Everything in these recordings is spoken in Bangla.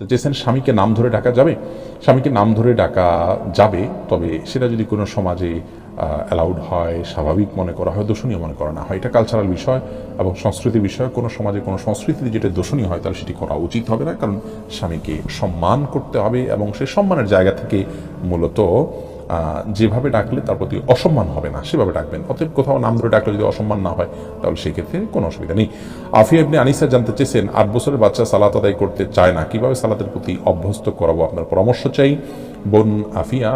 চেয়েছেন স্বামীকে নাম ধরে ডাকা যাবে? স্বামীকে নাম ধরে ডাকা যাবে, তবে সেটা যদি কোনো সমাজে অ্যালাউড হয়, স্বাভাবিক মনে করা হয়, দোষণীয় মনে করা না হয়। এটা কালচারাল বিষয় এবং সংস্কৃতি বিষয়। কোনো সমাজে কোনো সংস্কৃতিতে যেটা দোষণীয় হয়, তাহলে সেটি করা উচিত হবে না। কারণ স্বামীকে সম্মান করতে হবে এবং সে সম্মানের জায়গা থেকে মূলত যেভাবে ডাকলে তার প্রতি অসম্মান হবে না, সেভাবে ডাকবেন। অতএব কোথাও নাম ধরে ডাকলে যদি অসম্মান না হয়, তাহলে সেক্ষেত্রে কোনো অসুবিধা নেই। আফিয়া ইবনে আনিসা জানতে চেয়েছেন, আট বছরের বাচ্চা সালাত আদায় করতে চায় না, কীভাবে সালাতের প্রতি অভ্যস্ত করাবো? আপনার পরামর্শ চাই। বোন আফিয়া,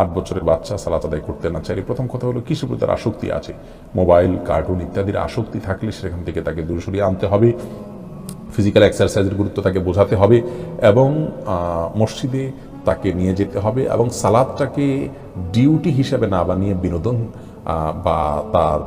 আট বছরের বাচ্চা সালাত আদায় করতে না চাইলে প্রথম কথা হলো কিসের প্রতি তার আসক্তি আছে। মোবাইল, কার্টুন ইত্যাদির আসক্তি থাকলে সেখান থেকে তাকে দূরে সরিয়ে আনতে হবে। ফিজিক্যাল এক্সারসাইজের গুরুত্ব তাকে বোঝাতে হবে এবং মসজিদে তাকে নিয়ে যেতে হবে এবং সালাদটাকে ডিউটি হিসাবে না বানিয়ে বিনোদন বা তার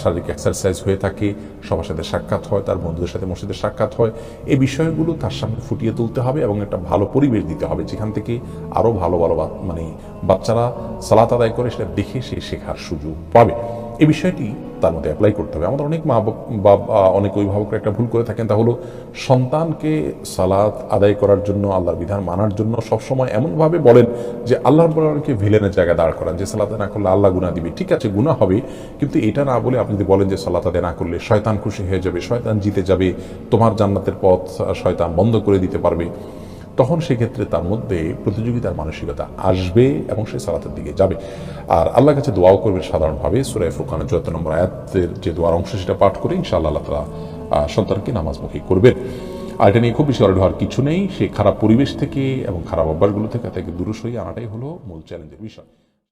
শারীরিক এক্সারসাইজ হয়ে থাকে, সবার সাথে সাক্ষাৎ হয়, তার বন্ধুদের সাথে মসজিদে সাক্ষাৎ হয় এই বিষয়গুলো তার সামনে ফুটিয়ে তুলতে হবে এবং একটা ভালো পরিবেশ দিতে হবে, যেখান থেকে আরও ভালো ভালো মানে বাচ্চারা সালাত আদায় করে সেটা দেখে সে শেখার সুযোগ পাবে। এই বিষয়টি তার মধ্যে অ্যাপ্লাই করতে হবে। আমাদের অনেক মা বাপ- বা বা অনেক অভিভাবকরা একটা ভুল করে থাকেন। তা হলো, সন্তানকে সালাত আদায় করার জন্য, আল্লাহর বিধান মানার জন্য সবসময় এমনভাবে বলেন যে, আল্লাহর বলাকে ভিলেনের জায়গায় দাঁড় করান যে, সালাত না করলে আল্লাহ গুণা দিবে। ঠিক আছে গুণা হবে, কিন্তু এটা না বলে আপনি যদি বলেন যে, সালাত না করলে শয়তান খুশি হয়ে যাবে, শয়তান জিতে যাবে, তোমার জান্নাতের পথ শয়তান বন্ধ করে দিতে পারবে। তখন সেক্ষেত্রে তার মধ্যে প্রতিযোগিতার মানসিকতা আসবে এবং সে সালাতের দিকে যাবে। আর আল্লাহ কাছে দোয়াও করবে সাধারণভাবে সুরায় ফুরকানের চুয়াত্তর নম্বর আয়াতের যে দোয়ার অংশ সেটা পাঠ করে ইনশাআল্লাহ আল্লাহ তালা সন্তানকে নামাজমুখী করবেন। আর এটা নিয়ে খুব বেশি অর্ডার কিছু নেই। সে খারাপ পরিবেশ থেকে এবং খারাপ অভ্যাসগুলো থেকে তাকে দূরে সরিয়ে আনাটাই হলো মূল চ্যালেঞ্জের বিষয়।